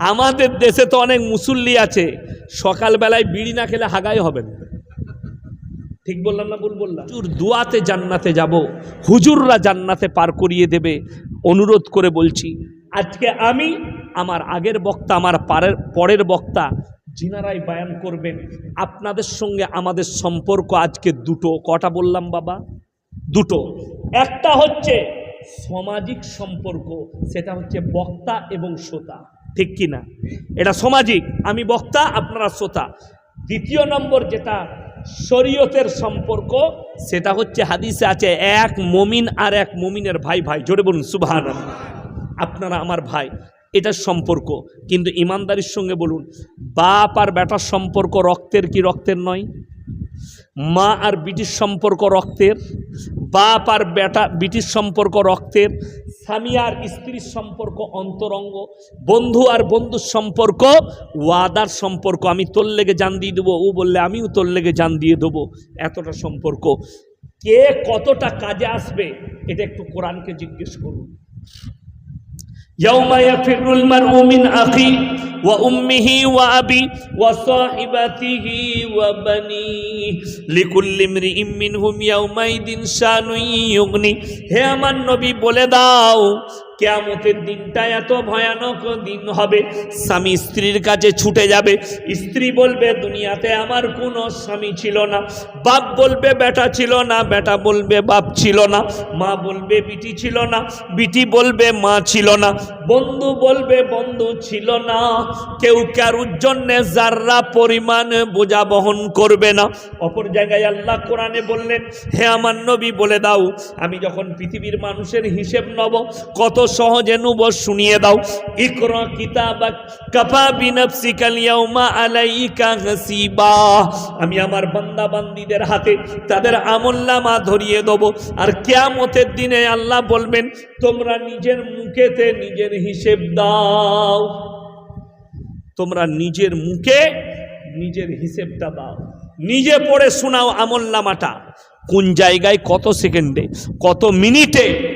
আমাদের দেশে তো অনেক মুসল্লি আছে, সকালবেলায় বিড়ি না খেলে হাগাই হবে না। ঠিক বললাম না ভুল বললাম? হুজুর দুয়াতে জান্নাতে যাব, হুজুররা জান্নাতে পার করিয়ে দেবে, অনুরোধ করে বলছি, আজকে আমি, আমার আগের বক্তা, আমার পারের, পরের বক্তা যিনারাই বায়ান করবেন। আপনাদের সঙ্গে আমাদের সম্পর্ক আজকে দুটো, কটা বললাম বাবা? দুটো। একটা হচ্ছে সামাজিক সম্পর্ক, সেটা হচ্ছে বক্তা এবং শ্রোতা। ঠিক কি না এটা সামাজিক। আমি বক্তা, আপনারা শ্রোতা। দ্বিতীয় নম্বর যেটা শরীয়তের সম্পর্ক, সেটা হচ্ছে হাদিসে আছে, এক মমিন আর এক মমিনের ভাই ভাই। জোরে বলুন সুবাহান আপনারা আমার ভাই, এটার সম্পর্ক। কিন্তু ইমানদারির সঙ্গে বলুন, বাপ আর বেটার সম্পর্ক রক্তের কি রক্তের নয়? মা আর বিটির সম্পর্ক রক্তের? বাপ আর বেটা ব্রিটিশ সম্পর্ক রক্তের স্বামী আর স্ত্রীর সম্পর্ক, অন্তরঙ্গ, বন্ধু আর বন্ধুর সম্পর্ক, ওয়াদার সম্পর্ক। আমি তোর লেগে জান দিয়ে দেবো, ও বললে আমিও তোর লেগে জান দিয়ে দেবো। এতটা সম্পর্ক। কে কতটা কাজে আসবে, এটা একটু কোরআনকে জিজ্ঞেস করুন। ইয়াউমা ইয়াফিরুল মারউ মিন আখি ওয়া উম্মিহি ওয়া আবি ওয়া সাহিবাতিহি ওয়া বানি লিকুল্লি ইমরিইম মিনহুম ইয়াউমাইদিন শানুই ইউগনি হে আমার নবী, বলে দাও কেয়ামতের দিনটা এত ভয়ানক দিন হবে। স্বামী স্ত্রীর কাছে ছুটে যাবে। স্ত্রী বলবে, দুনিয়াতে আমার কোনো স্বামী ছিল না। বাপ বলবে, বেটা ছিল না। বেটা বলবে, বাপ ছিল না। মা বলবে, বিটি ছিল না। বিটি বলবে, মা ছিল না। বন্ধু বলবে, বন্ধু ছিল না। কেউ কারুর জন্যে যার্রা পরিমাণ বোঝা বহন করবে না। অপর জায়গায় আল্লাহ কোরআনে বললেন, হে আমার নবী, বলে দাও, আমি যখন পৃথিবীর মানুষের হিসেব নব, কত সহজে নুব শুনিয়ে দাও। ইকর আমি আমার বান্দা হাতে তাদের ধরিয়ে দেব। আর দিনে আল্লাহ বলবেন, তোমরা নিজের মুখেতে নিজের হিসেব দাও। তোমরা নিজের মুখে নিজের হিসেবটা দাও। নিজে পড়ে শোনাও আমল কোন জায়গায় কত সেকেন্ডে, কত মিনিটে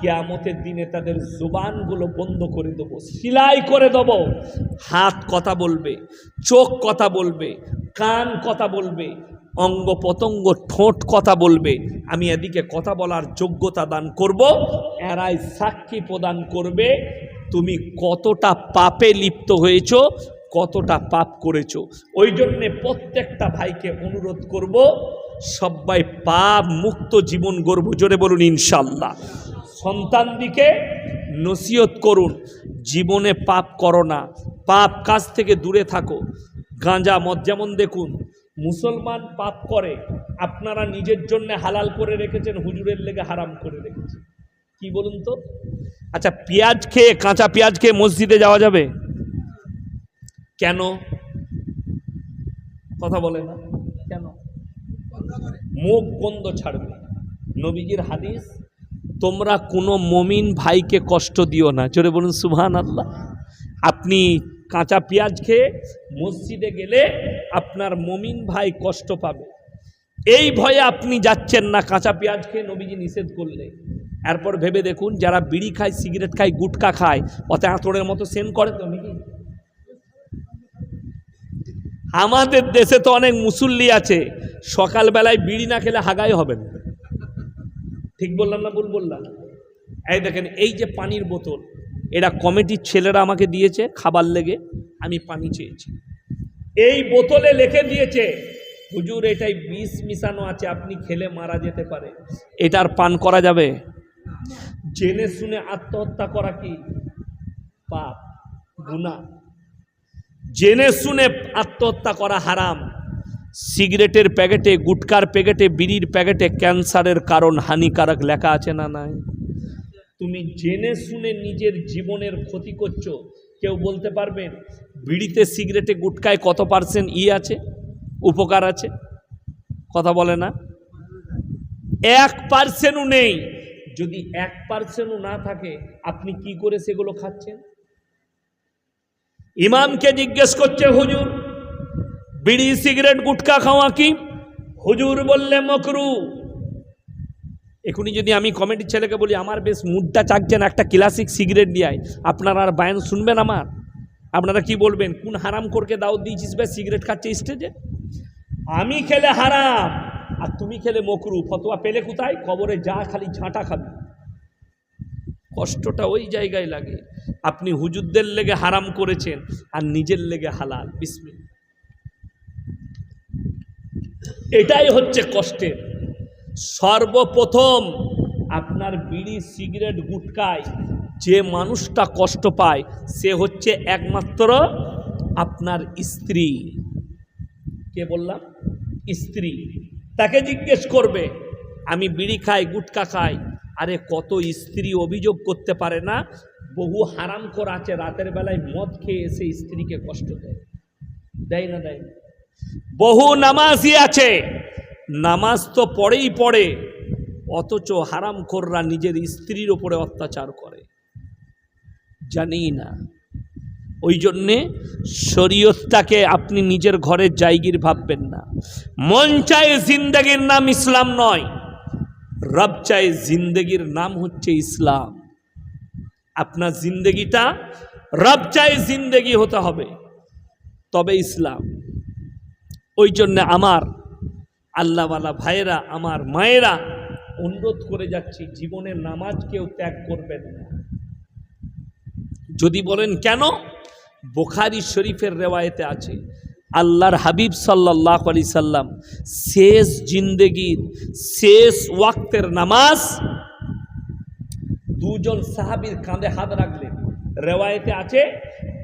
কিয়ামতের দিনে তাদের জুবানগুলো বন্ধ করে দেবো, সিলাই করে দেবো। হাত কথা বলবে, চোখ কথা বলবে, কান কথা বলবে অঙ্গ পতঙ্গ ঠোঁট কথা বলবে। আমি এদিকে কথা বলার যোগ্যতা দান করব, এরাই সাক্ষী প্রদান করবে, তুমি কতটা পাপে লিপ্ত হয়েছ, কতটা পাপ করেছ। ওই জন্যে প্রত্যেকটা ভাইকে অনুরোধ করব সবাই পাপ মুক্ত জীবন গর্ব জোরে বলুন, ইনশাল্লাহ। সন্তানদিকে নসিহত করুন। জীবনে পাপ করো না। পাপ কাজ থেকে দূরে থাকো। গাঁজা মদ যেমন দেখুন মুসলমান পাপ করে। আপনারা নিজের জন্য হালাল করে রেখেছেন হুজুরের লেগে হারাম করে রেখেছেন। কি বলুন তো? আচ্ছা পেঁয়াজ খেয়ে কাঁচা পেঁয়াজ খেয়ে মসজিদে যাওয়া যাবে? কেন? কথা বলে না। কেন? মুখ গন্ধ ছাড়বে। নবীজির হাদিস তোমরা কোনো মমিন ভাইকে কষ্ট দিও না। জোরে বলুন সুবহান আল্লাহ আপনি কাঁচা পেঁয়াজ খেয়ে মসজিদে গেলে আপনার মমিন ভাই কষ্ট পাবে। এই ভয়ে আপনি যাচ্ছেন না কাঁচা পেঁয়াজ খেয়ে নবীজি নিষেধ করলে এরপর ভেবে দেখুন, যারা বিড়ি খায়, সিগারেট খায়, গুটকা খায়, অত আঁতড়ের মতো সেন করে তো নাকি? আমাদের দেশে তো অনেক মুসল্লি আছে, সকালবেলায় বিড়ি না খেলে হাগাই হবে না। ঠিক বললাম না ভুল বললাম? এই দেখেন, এই যে পানির বোতল এরা কমিটির ছেলেরা আমাকে দিয়েছে খাবার লেগে, আমি পানি চেয়েছি। এই বোতলে লিখে দিয়েছে, হুজুর, এটাই বিষ মিশানো আছে, আপনি খেলে মারা যেতে পারে। এটার পান করা যাবে? জেনে শুনে আত্মহত্যা করা কি? পাপ গুণা জেনে শুনে আত্মহত্যা করা হারাম। সিগারেটের প্যাকেটে, গুটকার প্যাকেটে, বিড়ির প্যাকেটে ক্যান্সারের কারণ হানিকারক লেখা আছে না নাই? তুমি জেনে শুনে নিজের জীবনের ক্ষতি করছ। কেউ বলতে পারবেন বিড়িতে সিগারেটে গুটকায় কত পার্সেন্ট ই আছে? উপকার আছে? কথা বলে না? এক পার্সেন্টও নেই। যদি এক পার্সেন্টও না থাকে, আপনি কি করে সেগুলো খাচ্ছেন? ইমামকে জিজ্ঞেস করছে, হুজুর বিড়ি সিগারেট গুটকা খাওয়া কি? হুজুর বললে মকরু। এখনই যদি আমি কমেডির ছেলেকে বলি আমার বেশ মুডটা চাকছেন একটা ক্লাসিক সিগারেট আয়, আপনারা আর বায়ান শুনবেন আমার? আপনারা কি বলবেন কোন হারাম করকে দাওয়াত দিয়েছিস বে সিগারেট খাচ্ছে স্টেজে আমি খেলে হারাম আর তুমি খেলে মকরু। ফতোয়া পেলে কোথায়? কবরে যা খালি ঝাঁটা খাবি। কষ্টটা ওই জায়গায় লাগে। আপনি হুজুরদের লেগে হারাম করেছেন আর নিজের লেগে হালাল। বিসমিল এটাই হচ্ছে কষ্টের। সর্বপ্রথম আপনার বিড়ি সিগারেট গুটকায় যে মানুষটা কষ্ট পায়, সে হচ্ছে একমাত্র আপনার স্ত্রী। কে বললাম? স্ত্রী। তাকে জিজ্ঞেস করবে, আমি বিড়ি খাই, গুটকা খাই। আরে, কত স্ত্রী অভিযোগ করতে পারে না? বহু হারাম করা আছে, রাতের বেলায় মদ খেয়ে এসে স্ত্রীকে কষ্ট দেয়। দেয় না দেয় না? বহু নামাজই আছে। নামাজ তো পড়েই পড়ে, অথচ হারাম খোররা নিজের স্ত্রীর ওপরে অত্যাচার করে। জানি না। ওই জন্যে শরীয়তটাকে আপনি নিজের ঘরের জায়গির ভাববেন না। মন চায় জিন্দগির নাম ইসলাম নয়, রব চায় জিন্দগির নাম হচ্ছে ইসলাম। আপনার জিন্দগিটা রব চায় জিন্দগি হতে হবে, তবে ইসলাম। ওই জন্যে আমার আল্লাহওয়ালা ভাইয়েরা, আমার মায়েরা অনুরোধ করে যাচ্ছি, জীবনের নামাজ কেউ ত্যাগ করবেন না। যদি বলেন কেন? বোখারি শরীফের রেওয়ায়েতে আছে, আল্লাহর হাবিব সাল্লাহ আলি সাল্লাম শেষ জিন্দগির, শেষ ওয়াক্তের নামাজ দুজন সাহাবীর কাঁধে হাত রাখলেন। রেওয়ায়েতে আছে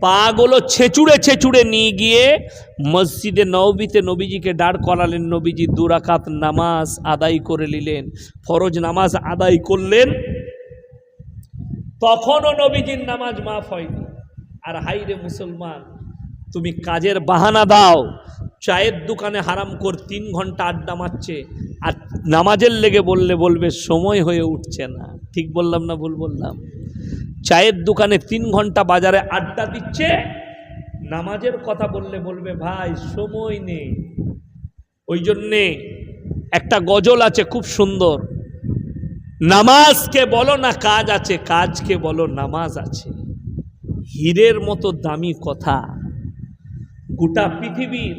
পাগুলো ছেঁচুড়ে ছেঁচুড়ে নিয়ে গিয়ে মসজিদে নবীতে নবীজিকে দাঁড় করালেন, নবীজি দুরাকাত নামাজ আদায় করে নিলেন, ফরজ নামাজ আদায় করলেন। তখনও নবীজির নামাজ মাফ হয়নি। আর হাইরে মুসলমান, তুমি কাজের বাহানা দাও, চায়ের দোকানে হারাম কর, তিন ঘণ্টা আড্ডা মারছে, আর নামাজের লেগে বললে বলবে, সময় হয়ে উঠছে না। ঠিক বললাম না ভুল বললাম? চায়ের দোকানে তিন ঘণ্টা বাজারে আড্ডা দিচ্ছে, নামাজের কথা বললে বলবে, ভাই, সময় নেই। ওই জন্যে একটা গজল আছে খুব সুন্দর। নামাজকে বলো না কাজ আছে, কাজকে বলো নামাজ আছে। হীরের মতো দামি কথা। গোটা পৃথিবীর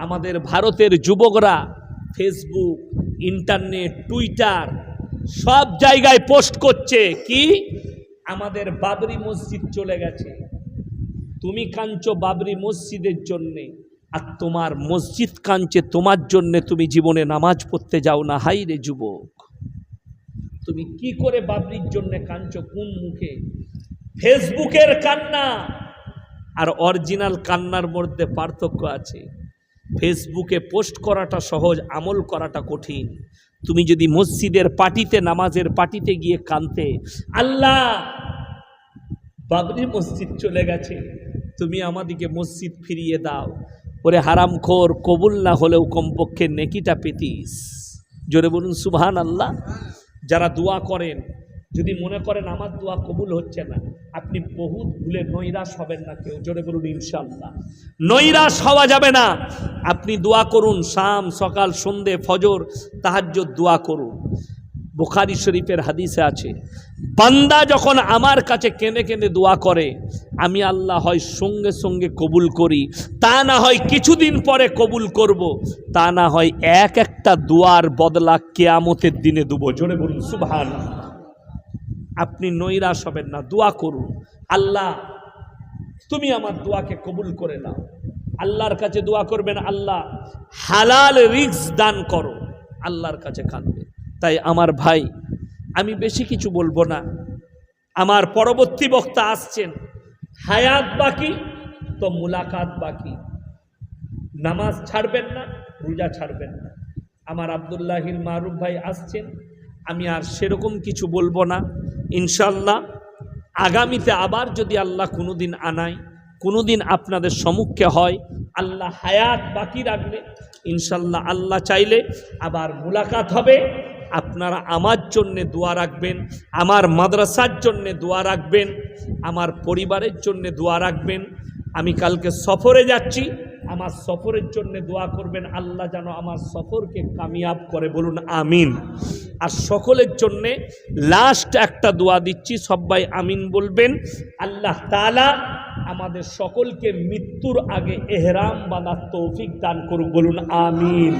আমাদের ভারতের যুবকরা ফেসবুক, ইন্টারনেট, টুইটার, সব জায়গায় পোস্ট করছে। কি? আমাদের বাবরি মসজিদ চলে গেছে। তুমি কাঁদছো বাবরি মসজিদের জন্যে, আর তোমার মসজিদ কাঁদছে তোমার জন্যে তুমি জীবনে নামাজ পড়তে যাও না। হাই রে যুবক, তুমি কি করে বাবরির জন্য কাঁদছো? কোন মুখে? ফেসবুকের কান্না, আর অরিজিনাল কান্নার মধ্যে পার্থক্য আছে। ফেসবুকে পোস্ট করাটা সহজ, আমল করাটা কঠিন। তুমি যদি মসজিদের পাটিতে, নামাজের পার্টিতে গিয়ে কানতে আল্লাহ, বাবরি মসজিদ চলে গেছে, তুমি আমাদিকে মসজিদ ফিরিয়ে দাও। ওরে হারামখোর, কবুল না হলেও কমপক্ষে নেকিটা পেতিস। জোরে বলুন সুবহান আল্লাহ যারা দোয়া করেন যদি মনে করেন আমার দোয়া কবুল হচ্ছে না, আপনি বহুত ভুলে নৈরাশ হবেন না কেউ। জোরে বলুন ইনশাল্লাহ নৈরাশ হওয়া যাবে না। আপনি দোয়া করুন, শাম, সকাল, সন্ধে, ফজর, তাহাজ্জুদ দোয়া করুন। বুখারি শরীফের হাদিসে আছে, বান্দা যখন আমার কাছে কেঁদে কেঁদে দোয়া করে, আমি আল্লাহ হয় সঙ্গে সঙ্গে কবুল করি, তা না হয় কিছুদিন পরে কবুল করব। তা না হয় এক একটা দোয়ার বদলা কেয়ামতের দিনে দেবো। জোরে বলুন সুভান আপনি নৈরাশ হবেন না, দোয়া করুন। আল্লাহ, তুমি আমার দোয়াকে কবুল করে নাও। আল্লাহর কাছে দোয়া করবেন, আল্লাহ, হালাল রিক্স দান করো। আল্লাহর কাছে কাঁদবে। তাই আমার ভাই, আমি বেশি কিছু বলব না। আমার পরবর্তী বক্তা আসছেন, হায়াত বাকি তো মুলাকাত বাকি। নামাজ ছাড়বেন না, রোজা ছাড়বেন না। আমার আবদুল্লাহিল মারুফ ভাই আসছেন আমি আর সেরকম কিছু বলব না। ইনশাল্লাহ আগামীতে আবার যদি আল্লাহ কোনো দিন আনায় কোনো দিন আপনাদের সম্মুখে হয়, আল্লাহ হায়াত বাকি রাখলে ইনশাল্লাহ আল্লাহ চাইলে আবার মুলাকাত হবে। আপনারা আমার জন্যে দোয়া রাখবেন, আমার মাদ্রাসার জন্যে দোয়া রাখবেন, আমার পরিবারের জন্যে দোয়া রাখবেন। আমি কালকে সফরে যাচ্ছি। আমার সফরের জন্য দোয়া করবেন, আল্লাহ যেন আমার সফরকে কামিয়াব করে। বলুন, আমিন। আর সকলের জন্যে লাস্ট একটা দোয়া দিচ্ছি, সবাই আমিন বলবেন। আল্লাহ তালা আমাদের সকলকে মৃত্যুর আগে এহরাম বাঁধার তৌফিক দান করুক। বলুন, আমিন।